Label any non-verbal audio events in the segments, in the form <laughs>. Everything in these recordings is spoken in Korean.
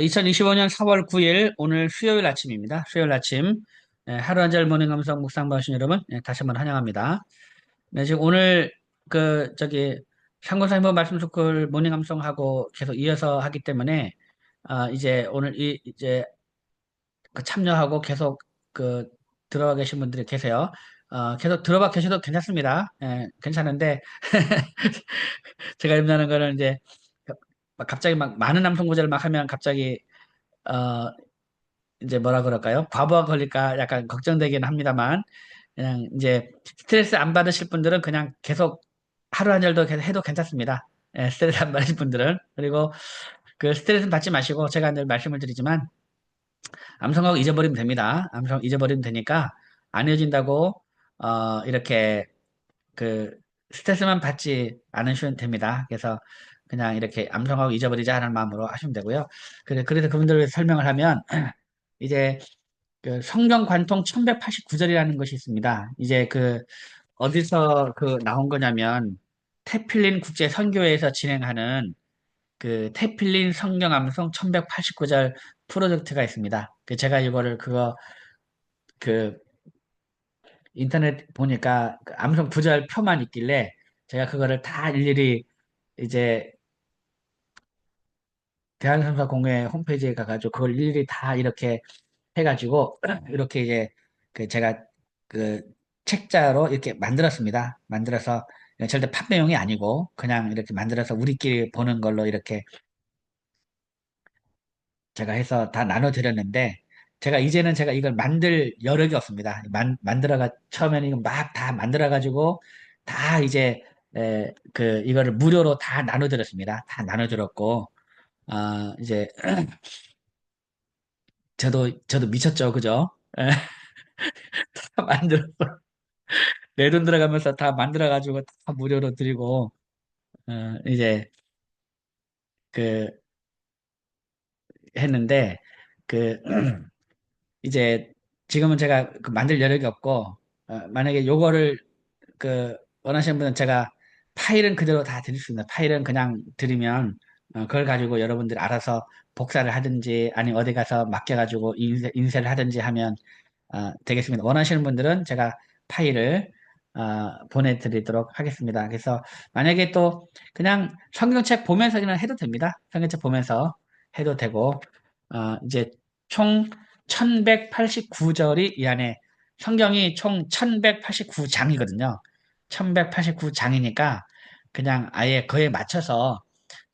2025년 4월 9일 오늘 수요일 아침입니다. 수요일 아침 예, 하루 한 절 모닝 감성 묵상 받으신 여러분 예, 다시 한번 환영합니다. 네, 지금 오늘 그 저기 상고사님 말씀 듣고 모닝 감성하고 계속 이어서 하기 때문에 아, 이제 오늘 이 이제 그 참여하고 계속 그 들어가 계신 분들이 계세요. 어, 계속 들어봐 계셔도 괜찮습니다. 예, 괜찮은데 <laughs> 제가 염려하는 거는 이제 갑자기 막 많은 남성 구절을 막 하면 갑자기 어 이제 뭐라 그럴까요? 과부하 걸릴까 약간 걱정되긴 합니다만 그냥 이제 스트레스 안 받으실 분들은 그냥 계속 하루 한 절도 계속 해도 괜찮습니다. 예, 스트레스 안 받으실 분들은 그리고 그 스트레스 받지 마시고 제가 늘 말씀을 드리지만 암성하고 잊어버리면 됩니다. 암성 잊어버리면 되니까 안 헤어진다고 어 이렇게 그 스트레스만 받지 않으시면 됩니다. 그래서 그냥 이렇게 암송하고 잊어버리자 하는 마음으로 하시면 되고요. 그래, 그래서 그분들을 설명을 하면 <clears throat> 이제 그 성경 관통 1189절이라는 것이 있습니다. 이제 그 어디서 그 나온 거냐면 태필린 국제 선교회에서 진행하는 그 태필린 성경 암송 1189절 프로젝트가 있습니다. 그 제가 이거를 그거 그 인터넷 보니까 그 암송 구절 표만 있길래 제가 그거를 다 일일이 이제 대한성서공회 홈페이지에 가가지고 그걸 일일이 다 이렇게 해가지고 <clears throat> 이렇게 이제 그 제가 그 책자로 이렇게 만들었습니다. 만들어서 절대 판매용이 아니고 그냥 이렇게 만들어서 우리끼리 보는 걸로 이렇게 제가 해서 다 나눠드렸는데 제가 이제는 제가 이걸 만들 여력이 없습니다. 만, 만들어가 처음에는 이거 막 다 만들어가지고 다 이제 에, 그 이거를 무료로 다 나눠드렸습니다. 다 나눠드렸고 아 이제 <clears throat> 저도 저도 미쳤죠, 그죠? <laughs> 다 만들어서 내 돈 들어가면서 다 만들어가지고 다 무료로 드리고 어, 이제 그 했는데 그 <clears throat> 이제 지금은 제가 그 만들 여력이 없고 어, 만약에 요거를 그 원하시는 분은 제가 파일은 그대로 다 드릴 수 있습니다. 파일은 그냥 드리면 어, 그걸 가지고 여러분들이 알아서 복사를 하든지 아니면 어디 가서 맡겨가지고 인쇄, 인쇄 를 하든지 하면 어, 되겠습니다. 원하시는 분들은 제가 파일을 어, 보내드리도록 하겠습니다. 그래서 만약에 또 그냥 성경책 보면서 그냥 해도 됩니다. 성경책 보면서 해도 되고 어, 이제 총 1189절이 이 안에 성경이 총 1189장이거든요. 1189장이니까 그냥 아예 그에 맞춰서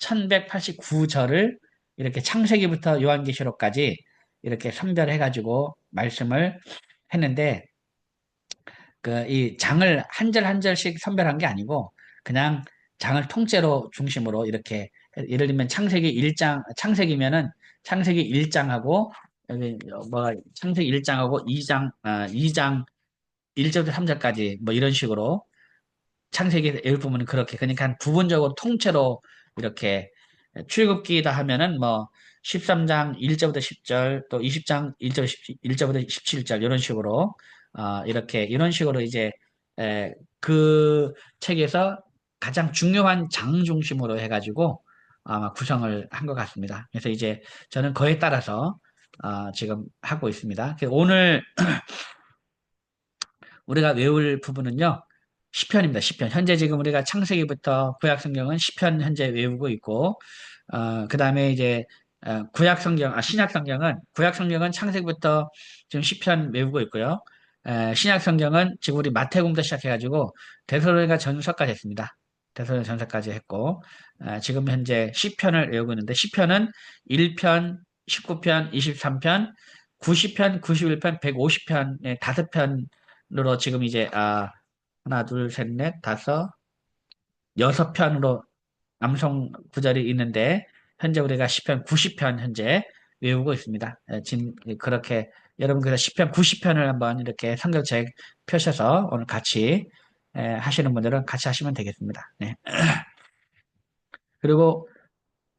1189절을 이렇게 창세기부터 요한계시록까지 이렇게 선별해가지고 말씀을 했는데 그 이 장을 한 절 한 절씩 선별한 게 아니고 그냥 장을 통째로 중심으로 이렇게 예를 들면 창세기 1장 창세기면은 창세기 1장하고 여기 뭐 창세기 1장하고 2장 아, 2장 1절부터 3절까지 뭐 이런 식으로 창세기 일부분은 그렇게 그러니까 한 부분적으로 통째로 이렇게 출애굽기다 하면은 뭐 13장 1절부터 10절 또 20장 1절 1절부터 17절 이런 식으로 어, 이렇게 이런 식으로 이제 에, 그 책에서 가장 중요한 장 중심으로 해가지고 아마 구성을 한 것 같습니다. 그래서 이제 저는 그에 따라서 어, 지금 하고 있습니다. 오늘 <clears throat> 우리가 외울 부분은요. 시편입니다. 시편. 현재 지금 우리가 창세기부터 구약 성경은 시편 현재 외우고 있고 어, 그다음에 이제 어, 구약 성경, 아, 신약 성경은 구약 성경은 창세기부터 지금 시편 외우고 있고요. 에, 신약 성경은 지금 우리 마태복음부터 시작해 가지고 데살로니가 전서까지 했습니다. 데살로니가 전서까지 했고 에, 지금 현재 시편을 외우고 있는데 시편은 1편, 19편, 23편, 90편, 91편, 150편, 다섯 편으로 지금 이제 아, 하나, 둘, 셋, 넷, 다섯, 여섯 편으로 암송 구절이 있는데 현재 우리가 10편, 90편 현재 외우고 있습니다. 예, 지금 그렇게 여러분 그래서 10편, 90편을 한번 이렇게 성경책 펴셔서 오늘 같이 예, 하시는 분들은 같이 하시면 되겠습니다. 네. <clears throat> 그리고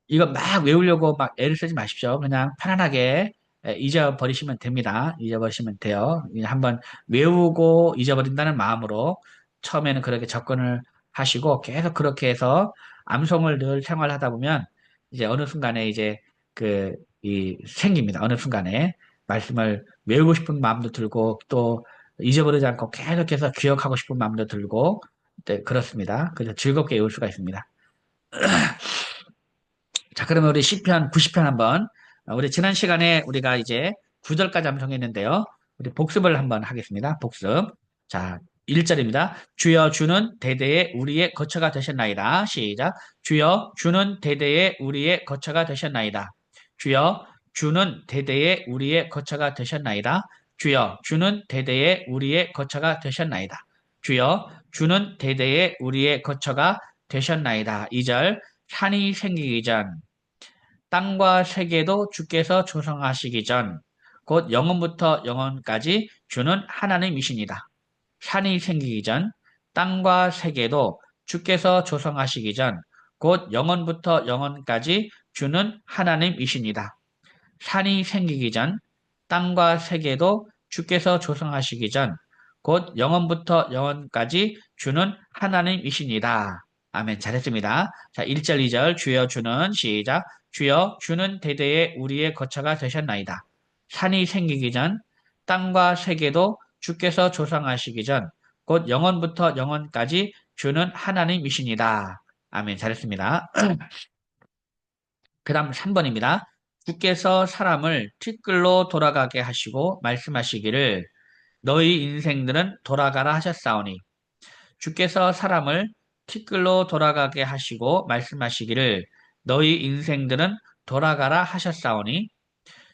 이거 막 외우려고 막 애를 쓰지 마십시오. 그냥 편안하게 예, 잊어버리시면 됩니다. 잊어버리시면 돼요. 한번 외우고 잊어버린다는 마음으로 처음에는 그렇게 접근을 하시고 계속 그렇게 해서 암송을 늘 생활하다 보면 이제 어느 순간에 이제 그 이 생깁니다. 어느 순간에 말씀을 외우고 싶은 마음도 들고 또 잊어버리지 않고 계속해서 기억하고 싶은 마음도 들고 네, 그렇습니다. 그래서 즐겁게 외울 수가 있습니다. <clears throat> 자, 그러면 우리 시편 90편 한번 우리 지난 시간에 우리가 이제 9절까지 암송했는데요. 우리 복습을 한번 하겠습니다. 복습. 자, 1절입니다. 주여 주는 대대에 우리의 거처가 되셨나이다. 시작. 주여 주는 대대에 우리의 거처가 되셨나이다. 주여 주는 대대에 우리의 거처가 되셨나이다. 주여 주는 대대에 우리의 거처가 되셨나이다. 주여 주는 대대에 우리의 거처가 되셨나이다. 2절 산이 생기기 전 땅과 세계도 주께서 조성하시기 전 곧 영원부터 영원까지 주는 하나님이십니다. 산이 생기기 전 땅과 세계도 주께서 조성하시기 전 곧 영원부터 영원까지 주는 하나님이십니다. 산이 생기기 전 땅과 세계도 주께서 조성하시기 전 곧 영원부터 영원까지 주는 하나님이십니다. 아멘. 잘했습니다. 자, 1절, 2절 주여 주는 시작. 주여 주는 대대에 우리의 거처가 되셨나이다. 산이 생기기 전 땅과 세계도 주께서 조성하시기 전 곧 영원부터 영원까지 주는 하나님이십니다. 아멘. 잘했습니다. 그 다음 3번입니다. 주께서 사람을 티끌로 돌아가게 하시고 말씀하시기를 너희 인생들은 돌아가라 하셨사오니 주께서 사람을 티끌로 돌아가게 하시고 말씀하시기를 너희 인생들은 돌아가라 하셨사오니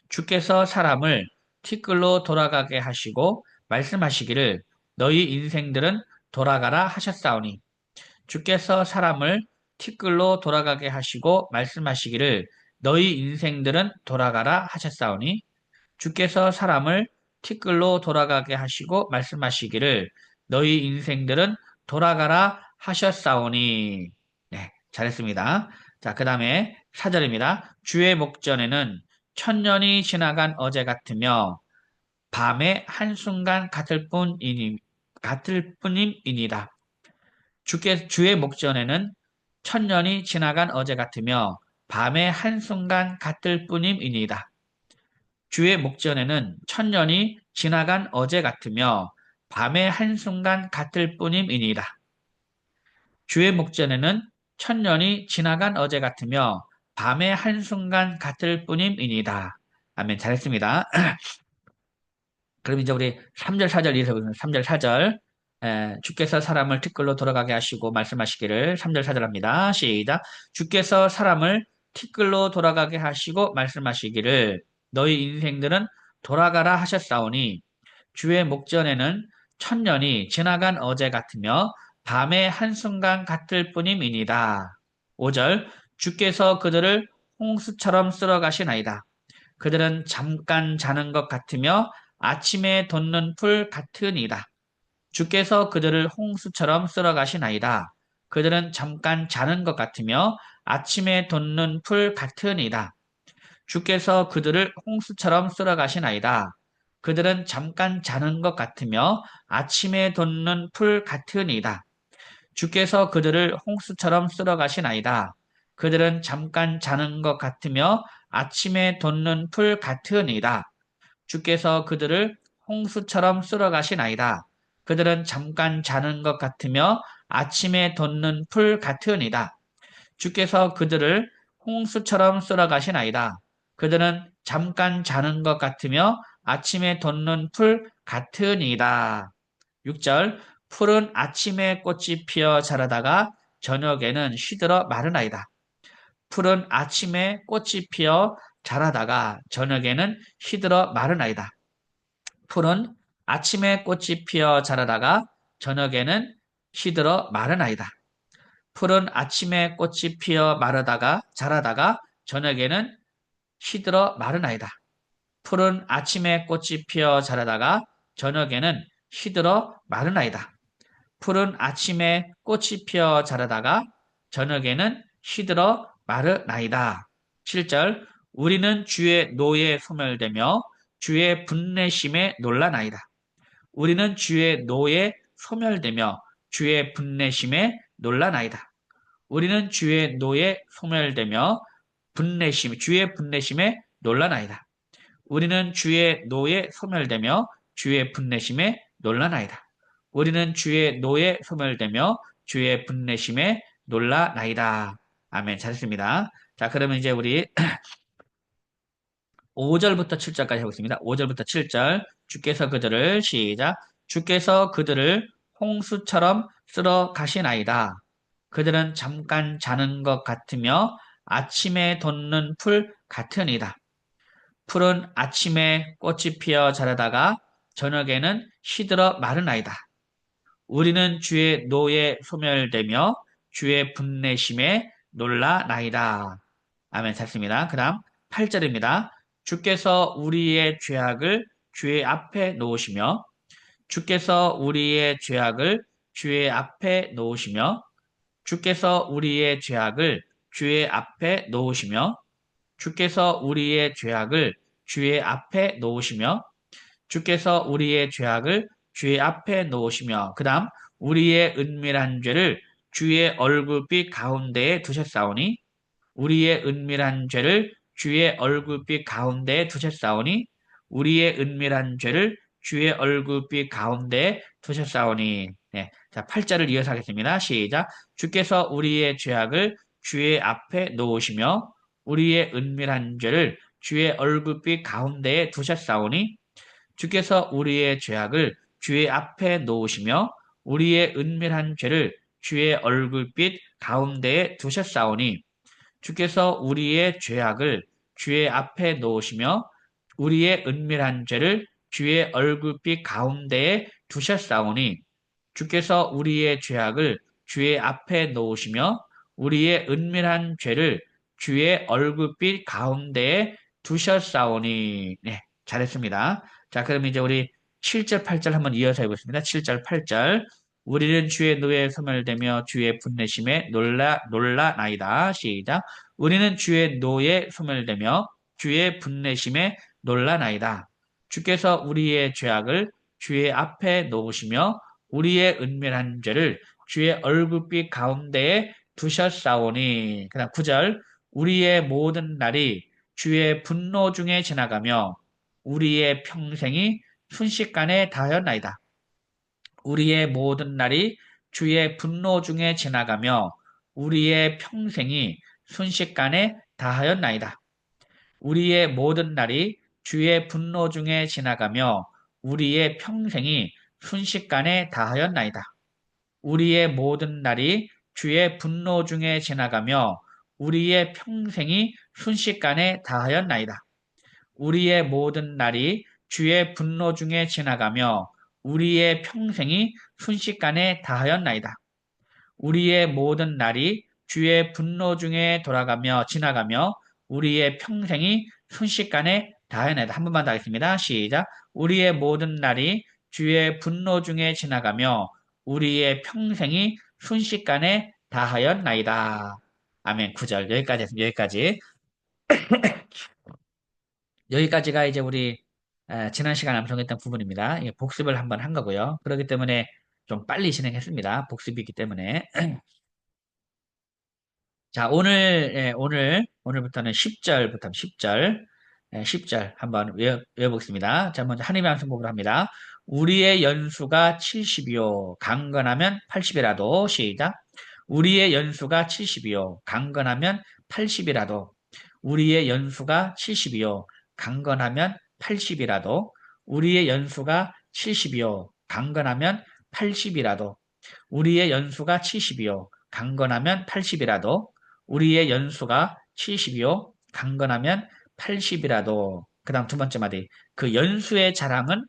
주께서 사람을 티끌로 돌아가게 하시고 말씀하시기를 너희 인생들은 돌아가라 하셨사오니 주께서 사람을 티끌로 돌아가게 하시고 말씀하시기를 너희 인생들은 돌아가라 하셨사오니 주께서 사람을 티끌로 돌아가게 하시고 말씀하시기를 너희 인생들은 돌아가라 하셨사오니 네, 잘했습니다. 자, 그 다음에 사절입니다. 주의 목전에는 천년이 지나간 어제 같으며 밤의 한순간 같을 뿐이니 같을 뿐임이니다. 주께 주의 목전에는 천년이 지나간 어제 같으며 밤의 한순간 같을 뿐임이니다. 주의 목전에는 천년이 지나간 어제 같으며 밤의 한순간 같을 뿐임이니다. 주의 목전에는 천년이 지나간 어제 같으며 밤의 한순간 같을 뿐임이니다. 아멘. 잘했습니다. <clears throat> 그럼 이제 우리 3절, 4절 이어서 3절, 4절. 에, 주께서 사람을 티끌로 돌아가게 하시고 말씀하시기를 3절, 4절 합니다. 시작. 주께서 사람을 티끌로 돌아가게 하시고 말씀하시기를 너희 인생들은 돌아가라 하셨사오니 주의 목전에는 천년이 지나간 어제 같으며 밤의 한순간 같을 뿐임이니다. 5절 주께서 그들을 홍수처럼 쓸어 가시나이다. 그들은 잠깐 자는 것 같으며 아침에 돋는 풀 같으니이다. 주께서 그들을 홍수처럼 쓸어 가시나이다. 그들은 잠깐 자는 것 같으며 아침에 돋는 풀 같으니이다. 주께서 그들을 홍수처럼 쓸어 가시나이다. 그들은 잠깐 자는 것 같으며 아침에 돋는 풀 같으니이다. 주께서 그들을 홍수처럼 쓸어가시나이다. 그들은 잠깐 자는 것 같으며 아침에 돋는 풀 같으니이다. 주께서 그들을 홍수처럼 쓸어가시나이다. 그들은 잠깐 자는 것 같으며 아침에 돋는 풀 같으니이다. 주께서 그들을 홍수처럼 쓸어가시나이다. 그들은 잠깐 자는 것 같으며 아침에 돋는 풀 같으니이다. 6절 풀은 아침에 꽃이 피어 자라다가 저녁에는 시들어 마르나이다. 풀은 아침에 꽃이 피어 자라다가 저녁에는 시들어 마르나이다. 풀은 아침에 꽃이 피어 자라다가 저녁에는 시들어 마르나이다. 풀은 아침에 꽃이 피어 마르다가 자라다가 저녁에는 시들어 마르나이다. 풀은 아침에 꽃이 피어 자라다가 저녁에는 시들어 마르나이다. 풀은 아침에 꽃이 피어 자라다가 저녁에는 시들어 마르나이다. 7절 우리는 주의 노에 소멸되며 주의 분내심에 놀라나이다. 우리는 주의 노에 소멸되며 주의 분내심에 놀라나이다. 우리는 주의 노에 소멸되며 분내심, 주의 분내심에 놀라나이다. 우리는 주의 노에 소멸되며 주의 분내심에 놀라나이다. 우리는 주의 노에 소멸되며 주의 분내심에 놀라나이다. 아멘. 잘했습니다. 자, 그러면 이제 우리 <clears throat> 5절부터 7절까지 하겠습니다. 5절부터 7절. 주께서 그들을 시작. 주께서 그들을 홍수처럼 쓸어 가시나이다. 그들은 잠깐 자는 것 같으며 아침에 돋는 풀 같으니다. 풀은 아침에 꽃이 피어 자라다가 저녁에는 시들어 마르나이다. 우리는 주의 노에 소멸되며 주의 분내심에 놀라나이다. 아멘. 잘 습니다. 그 다음 8절입니다. 주께서 우리의 죄악을 주의 앞에 놓으시며 주께서 우리의 죄악을 주의 앞에 놓으시며 주께서 우리의 죄악을 주의 앞에 놓으시며 주께서 우리의 죄악을 주의 앞에 놓으시며 주께서 우리의 죄악을 주의 앞에 놓으시며 그 다음 우리의 은밀한 죄를 주의 얼굴빛 가운데에 두셨사오니 우리의 은밀한 죄를 주의 얼굴빛 가운데에 두셨사오니 우리의 은밀한 죄를 주의 얼굴빛 가운데에 두셨사오니 네. 자, 8절을 이어서 하겠습니다. 시작. 주께서 우리의 죄악을 주의 앞에 놓으시며 우리의 은밀한 죄를 주의 얼굴빛 가운데에 두셨사오니 주께서 우리의 죄악을 주의 앞에 놓으시며 우리의 은밀한 죄를 주의 얼굴빛 가운데에 두셨사오니 주께서 우리의 죄악을 주의 앞에 놓으시며 우리의 은밀한 죄를 주의 얼굴빛 가운데에 두셨사오니 주께서 우리의 죄악을 주의 앞에 놓으시며 우리의 은밀한 죄를 주의 얼굴빛 가운데에 두셨사오니 네, 잘했습니다. 자, 그럼 이제 우리 7절, 8절 한번 이어서 해보겠습니다. 7절, 8절 우리는 주의 노에 소멸되며 주의 분내심에 놀라 놀라나이다. 시작. 우리는 주의 노에 소멸되며 주의 분내심에 놀라나이다. 주께서 우리의 죄악을 주의 앞에 놓으시며 우리의 은밀한 죄를 주의 얼굴빛 가운데에 두셨사오니 그 다음 9절 우리의 모든 날이 주의 분노 중에 지나가며 우리의 평생이 순식간에 다하였나이다. 우리의 모든 날이 주의 분노 중에 지나가며 우리의 평생이 순식간에 다하였나이다. 우리의 모든 날이 주의 분노 중에 지나가며 우리의 평생이 순식간에 다하였나이다. 우리의 모든 날이 주의 분노 중에 지나가며 우리의 평생이 순식간에 다하였나이다. 우리의 모든 날이 주의 분노 중에 지나가며 우리의 평생이 순식간에 다하였나이다. 우리의 모든 날이 주의 분노 중에 돌아가며 지나가며 우리의 평생이 순식간에 다하였나이다. 한 번만 더 하겠습니다. 시작. 우리의 모든 날이 주의 분노 중에 지나가며 우리의 평생이 순식간에 다하였나이다. 아멘. 9절 여기까지 했습니다. 여기까지. <coughs> 여기까지가 이제 우리 지난 시간에 암송했던 부분입니다. 복습을 한번 한 거고요. 그렇기 때문에 좀 빨리 진행했습니다. 복습이기 때문에. <clears throat> 자, 오늘, 예, 오늘, 오늘부터는 10절부터 10절, 예, 10절 한번 외워, 외워보겠습니다. 자, 먼저 하나님의 암송곡으로 합니다. 우리의 연수가 70이요. 강건하면 80이라도. 시작. 우리의 연수가 70이요. 강건하면 80이라도. 우리의 연수가 70이요. 강건하면 80이라도. 우리의 연수가 70이요. 강건하면 80이라도. 우리의 연수가 70이요. 강건하면 80이라도. 우리의 연수가 70이요. 강건하면 80이라도. 그 다음 두 번째 마디. 그 연수의 자랑은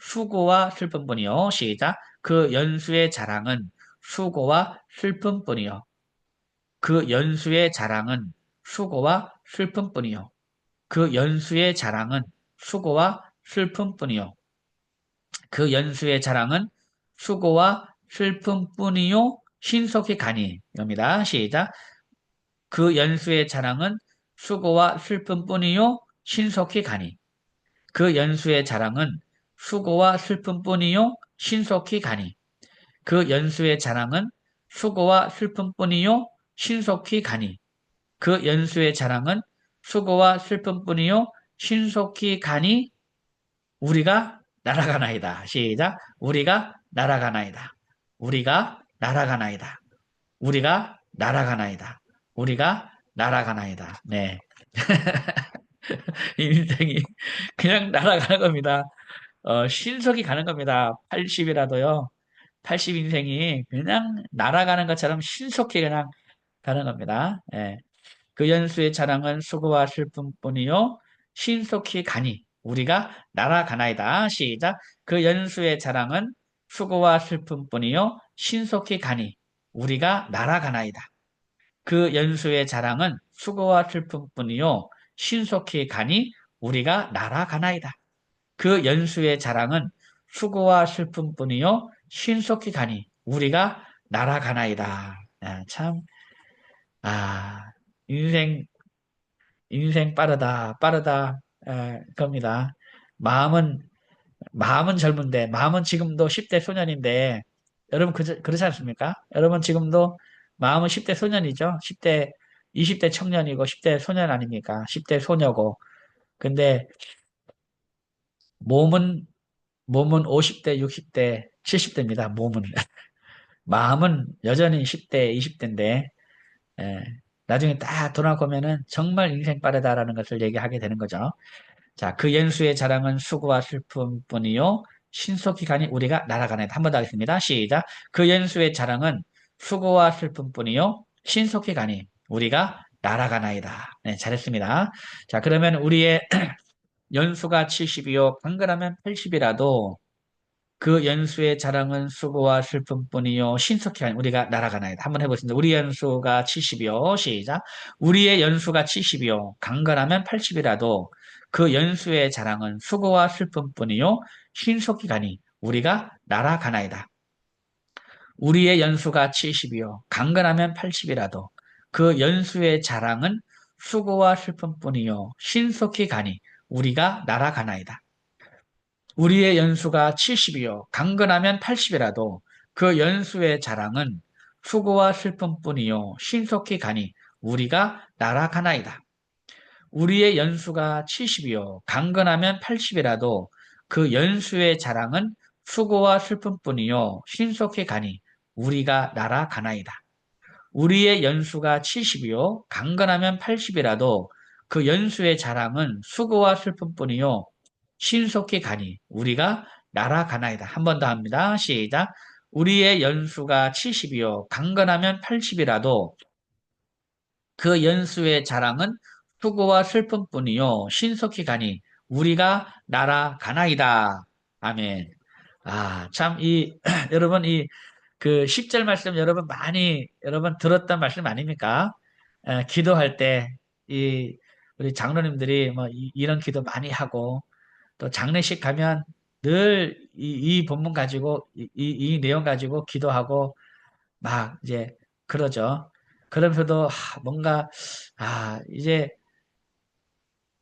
수고와 슬픔뿐이요. 시작. 그 연수의 자랑은 수고와 슬픔뿐이요. 그 연수의 자랑은 수고와 슬픔뿐이요. 그 연수의 자랑은 수고와 슬픔뿐이요. 그 연수의 자랑은 수고와 슬픔뿐이요. 신속히 가니. 입니다. 시작. 그 연수의 자랑은 수고와 슬픔뿐이요. 신속히 가니. 그 연수의 자랑은 수고와 슬픔뿐이요 신속히 가니 그 연수의 자랑은 수고와 슬픔뿐이요 신속히 가니 그 연수의 자랑은 수고와 슬픔뿐이요 신속히 가니 우리가 날아가나이다. 시작. 우리가 날아가나이다. 우리가 날아가나이다. 우리가 날아가나이다. 우리가 날아가나이다. 네. <laughs> 인생이 그냥 날아가는 겁니다. 어, 신속히 가는 겁니다. 80이라도요. 80 인생이 그냥 날아가는 것처럼 신속히 그냥 가는 겁니다. 예. 그 연수의 자랑은 수고와 슬픔뿐이요. 신속히 가니 우리가 날아가나이다. 시작. 그 연수의 자랑은 수고와 슬픔뿐이요. 신속히 가니 우리가 날아가나이다. 그 연수의 자랑은 수고와 슬픔뿐이요. 신속히 가니 우리가 날아가나이다. 그 연수의 자랑은 수고와 슬픔뿐이요. 신속히 가니 우리가 날아가나이다. 아, 참, 아, 인생, 인생 빠르다, 빠르다, 에, 겁니다. 마음은, 마음은 젊은데, 마음은 지금도 10대 소년인데, 여러분, 그, 그렇지 않습니까? 여러분, 지금도 마음은 10대 소년이죠? 10대, 20대 청년이고, 10대 소년 아닙니까? 10대 소녀고. 근데, 몸은, 몸은 50대, 60대, 70대입니다. 몸은. <laughs> 마음은 여전히 10대, 20대인데, 예, 나중에 딱 돌아보면은 정말 인생 빠르다라는 것을 얘기하게 되는 거죠. 자, 그 연수의 자랑은 수고와 슬픔뿐이요. 신속히 가니 우리가 날아가네. 한 번 더 하겠습니다. 시작. 그 연수의 자랑은 수고와 슬픔뿐이요. 신속히 가니 우리가 날아가나이다. 네, 잘했습니다. 자, 그러면 우리의 <clears throat> 연수가 70이요. 강건하면 80이라도 그 연수의 자랑은 수고와 슬픔뿐이요. 신속히 하니 우리가 날아가나이다. 한번 해보겠습니다. 우리 연수가 70이요. 시작. 우리의 연수가 70이요. 강건하면 80이라도 그 연수의 자랑은 수고와 슬픔뿐이요. 신속히 가니 우리가 날아가나이다. 우리의 연수가 70이요. 강건하면 80이라도 그 연수의 자랑은 수고와 슬픔뿐이요. 신속히 가니 우리가 날아가나이다. 우리의 연수가 70이요. 강건하면 80이라도 그 연수의 자랑은 수고와 슬픔뿐이요. 신속히 가니 우리가 날아가나이다. 우리의 연수가 70이요. 강건하면 80이라도 그 연수의 자랑은 수고와 슬픔뿐이요. 신속히 가니 우리가 날아가나이다. 우리의 연수가 70이요. 강건하면 80이라도 그 연수의 자랑은 수고와 슬픔뿐이요. 신속히 가니 우리가 날아가나이다. 한 번 더 합니다. 시작. 우리의 연수가 70이요. 강건하면 80이라도 그 연수의 자랑은 수고와 슬픔뿐이요. 신속히 가니 우리가 날아가나이다. 아멘. 아, 참, 이, <clears throat> 여러분, 이, 그 10절 말씀 여러분 많이, 여러분 들었던 말씀 아닙니까? 에, 기도할 때, 이, 우리 장로님들이 뭐, 이, 런 기도 많이 하고, 또 장례식 가면 늘 이, 이 본문 가지고, 이, 이, 내용 가지고 기도하고, 막 이제 그러죠. 그러면서도 뭔가, 아, 이제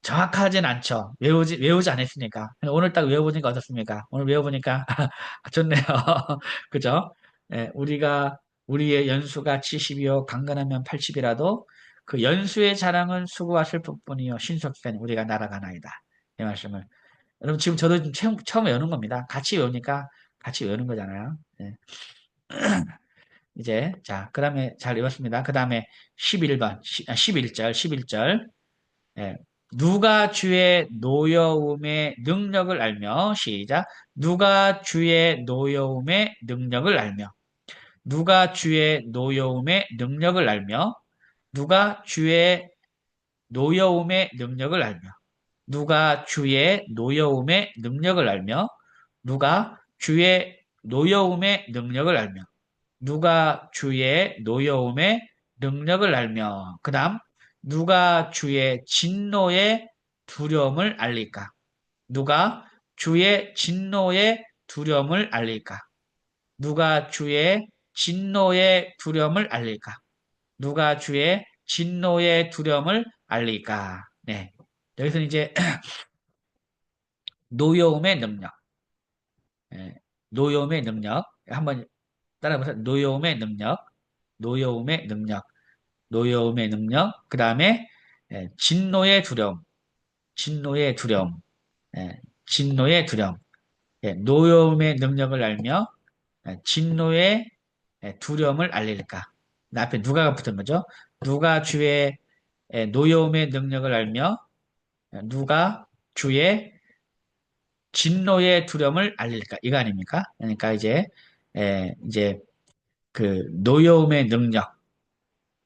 정확하진 않죠. 외우지, 외우지 않았으니까. 오늘 딱 외워보니까 어떻습니까? 오늘 외워보니까 <laughs> 좋네요. <laughs> 그죠? 예, 우리가, 우리의 연수가 70이요, 강건하면 80이라도 그 연수의 자랑은 수고와 슬픔뿐이요, 신속히 우리가 날아가나이다. 이 말씀을. 여러분, 지금 저도 처음, 처음 외우는 겁니다. 같이 외우니까 같이 외우는 거잖아요. 예. <clears throat> 이제, 자, 그 다음에 잘 외웠습니다. 그 다음에 11번, 11절, 11절. 예. 누가 주의 노여움의 능력을 알며 시작 누가 주의 노여움의 능력을 알며 누가 주의 노여움의 능력을 알며 누가 주의 노여움의 능력을 알며 누가 주의 노여움의 능력을 알며 누가 주의 노여움의 능력을 알며 누가 주의 노여움의 능력을 알며 그 다음 누가 주의 진노의 두려움을 알릴까? 누가 주의 진노의 두려움을 알릴까? 누가 주의 진노의 두려움을 알릴까? 누가 주의 진노의 두려움을 알릴까? 네. 여기서 이제 <clears throat> 노여움의 능력. 네. 노여움의 능력. 한번 따라해보세요. 노여움의 능력. 노여움의 능력. 노여움의 능력, 그 다음에 예, 진노의 두려움, 진노의 두려움, 예, 진노의 두려움, 예, 노여움의 능력을 알며 예, 진노의 예, 두려움을 알릴까? 앞에 누가가 붙은 거죠. 누가 주의 예, 노여움의 능력을 알며 예, 누가 주의 진노의 두려움을 알릴까? 이거 아닙니까? 그러니까 이제 에, 이제 그 노여움의 능력,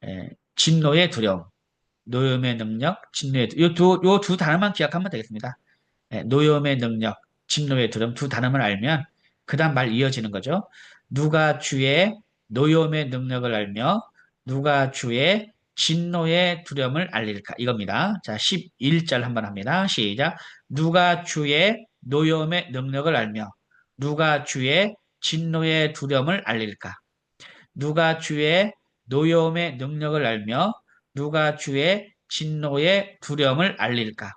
에, 진노의 두려움, 노여움의 능력, 진노의 요두 요 두 단어만 기억하면 되겠습니다. 에, 노여움의 능력, 진노의 두려움 두 단어만 알면 그다음 말 이어지는 거죠. 누가 주의 노여움의 능력을 알며 누가 주의 진노의 두려움을 알릴까? 이겁니다. 자, 11절 한번 합니다. 시작. 누가 주의 노여움의 능력을 알며 누가 주의 진노의 두려움을 알릴까? 누가 주의 노여움의 능력을 알며 누가 주의 진노의 두려움을 알릴까?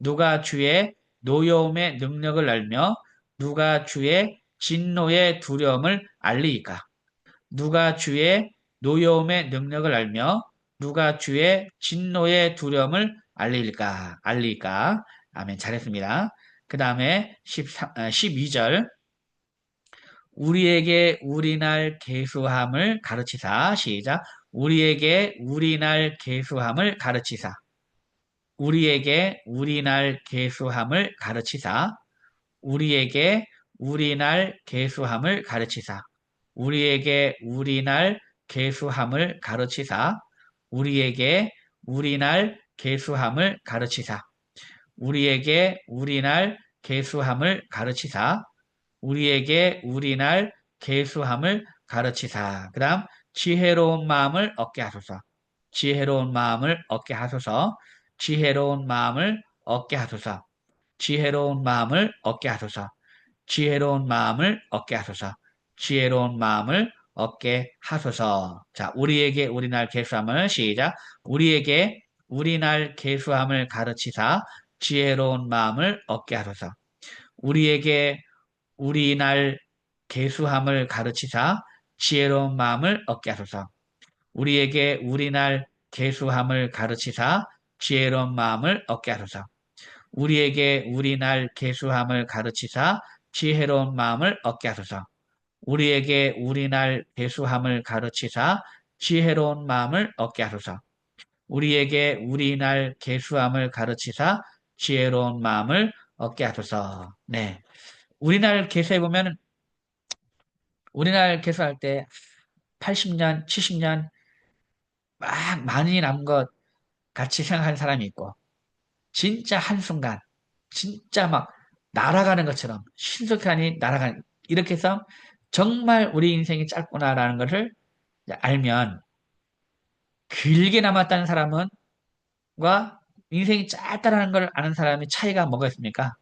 누가 주의 노여움의 능력을 알며 누가 주의 진노의 두려움을 알리까? 누가 주의 노여움의 능력을 알며 누가 주의 진노의 두려움을 알릴까? 알릴까? 아멘. 잘했습니다. 그 다음에 12절 우리에게 우리날 계수함을 가르치사 시작 우리에게 우리날 계수함을 가르치사 우리에게 우리날 계수함을 가르치사 우리에게 우리날 계수함을 가르치사 우리에게 우리날 계수함을 가르치사 우리에게 우리날 계수함을 가르치사. 우리에게 우리날 계수함을 가르치사. 우리에게 우리날 계수함을 가르치사. 그 다음 지혜로운 마음을 얻게 하소서. 지혜로운 마음을 얻게 하소서. 지혜로운 마음을 얻게 하소서. 지혜로운 마음을 얻게 하소서. 지혜로운 마음을 얻게 하소서. 지혜로운 마음을 얻게 하소서 자 우리에게 우리날 계수함을 시작 우리에게 우리날 계수함을 가르치사 지혜로운 마음을 얻게 하소서. 우리에게 우리날 계수함을 가르치사 지혜로운 마음을 얻게 하소서. 우리에게 우리날 계수함을 가르치사 지혜로운 마음을 얻게 하소서. 우리에게 우리날 계수함을 가르치사 지혜로운 마음을 얻게 하소서. 우리에게 우리날 계수함을 가르치사 지혜로운 마음을 얻게 하소서. 우리에게 우리날 계수함을 가르치사 지혜로운 마음을 얻게 하소서. 네. 우리날 개수해 보면 우리날 개수할 때 80년, 70년 막 많이 남은 것 같이 생각하는 사람이 있고 진짜 한순간 진짜 막 날아가는 것처럼 신속하니 날아가는 이렇게 해서 정말 우리 인생이 짧구나라는 것을 알면 길게 남았다는 사람은 과 인생이 짧다라는 걸 아는 사람이 차이가 뭐가 있습니까?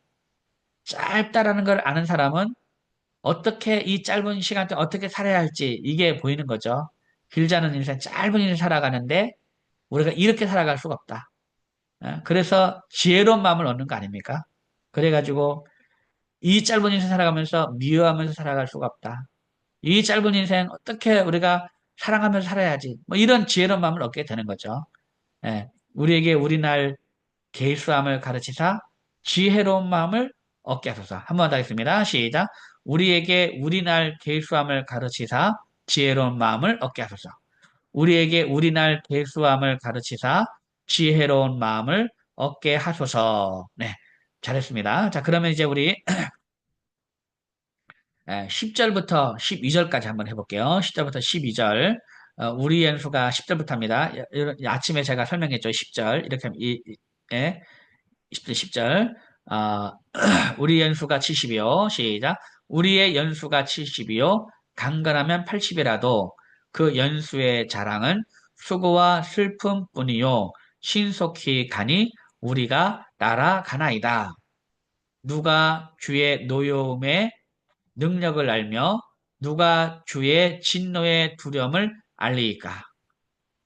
짧다라는 걸 아는 사람은 어떻게 이 짧은 시간 동안 어떻게 살아야 할지 이게 보이는 거죠. 않은 인생, 짧은 인생 살아가는데 우리가 이렇게 살아갈 수가 없다. 어? 그래서 지혜로운 마음을 얻는 거 아닙니까? 그래가지고 이 짧은 인생 살아가면서 미워하면서 살아갈 수가 없다. 이 짧은 인생 어떻게 우리가 사랑하면서 살아야지. 뭐 이런 지혜로운 마음을 얻게 되는 거죠. 예. 우리에게 우리날 계수함을 가르치사 지혜로운 마음을 얻게 하소서. 한 번 더 하겠습니다. 시작. 우리에게 우리날 계수함을 가르치사 지혜로운 마음을 얻게 하소서. 우리에게 우리날 계수함을 가르치사 지혜로운 마음을 얻게 하소서. 네. 잘했습니다. 자, 그러면 이제 우리 <clears throat> 10절부터 12절까지 한번 해볼게요. 10절부터 12절. 어, 우리 연수가 10절부터 합니다. 아침에 제가 설명했죠. 10절. 이렇게 하면, 이, 예. 10절, 10절. 어, <clears throat> 우리 연수가 70이요. 시작. 우리의 연수가 70이요. 강건하면 80이라도 그 연수의 자랑은 수고와 슬픔 뿐이요. 신속히 가니 우리가 날아가나이다. 누가 주의 노여움의 능력을 알며 누가 주의 진노의 두려움을 알리이까.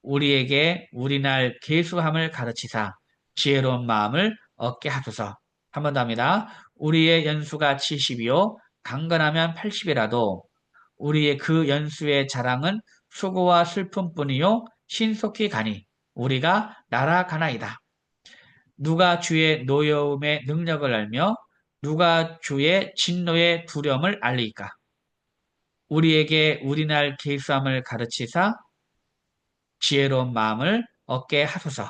우리에게 우리날 계수함을 가르치사 지혜로운 마음을 얻게 하소서. 한 번 더 합니다. 우리의 연수가 70이요. 강건하면 80이라도 우리의 그 연수의 자랑은 수고와 슬픔뿐이요. 신속히 가니 우리가 날아가나이다. 누가 주의 노여움의 능력을 알며 누가 주의 진노의 두려움을 알리까? 우리에게 우리날 계수함을 가르치사 지혜로운 마음을 얻게 하소서.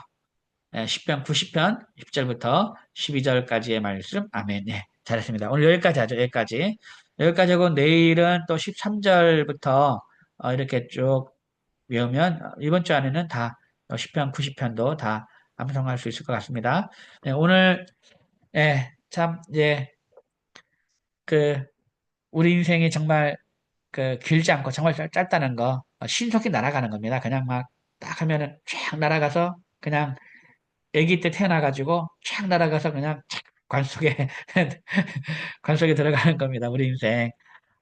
10편 90편 10절부터 12절까지의 말씀. 아멘. 네, 잘했습니다. 오늘 여기까지 하죠. 여기까지. 여기까지 하고 내일은 또 13절부터 어, 이렇게 쭉 외우면 이번 주 안에는 다 10편 90편도 다 암송할 수 있을 것 같습니다. 네, 오늘 예, 참 이제 그 우리 인생이 정말 그 길지 않고 정말 짧다는 거 어, 신속히 날아가는 겁니다. 그냥 막 딱 하면은 쫙 날아가서 그냥 아기 때 태어나가지고 쫙 날아가서 그냥 착 관속에 <laughs> 관속에 들어가는 겁니다. 우리 인생.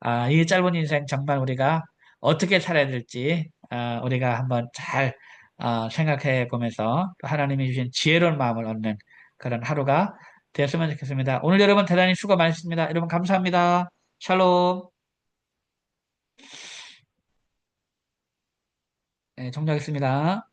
아, 이 짧은 인생 정말 우리가 어떻게 살아야 될지 아, 우리가 한번 잘 아, 생각해 보면서 하나님이 주신 지혜로운 마음을 얻는 그런 하루가 되었으면 좋겠습니다. 오늘 여러분 대단히 수고 많으셨습니다. 여러분 감사합니다. 샬롬. 네, 종료하겠습니다.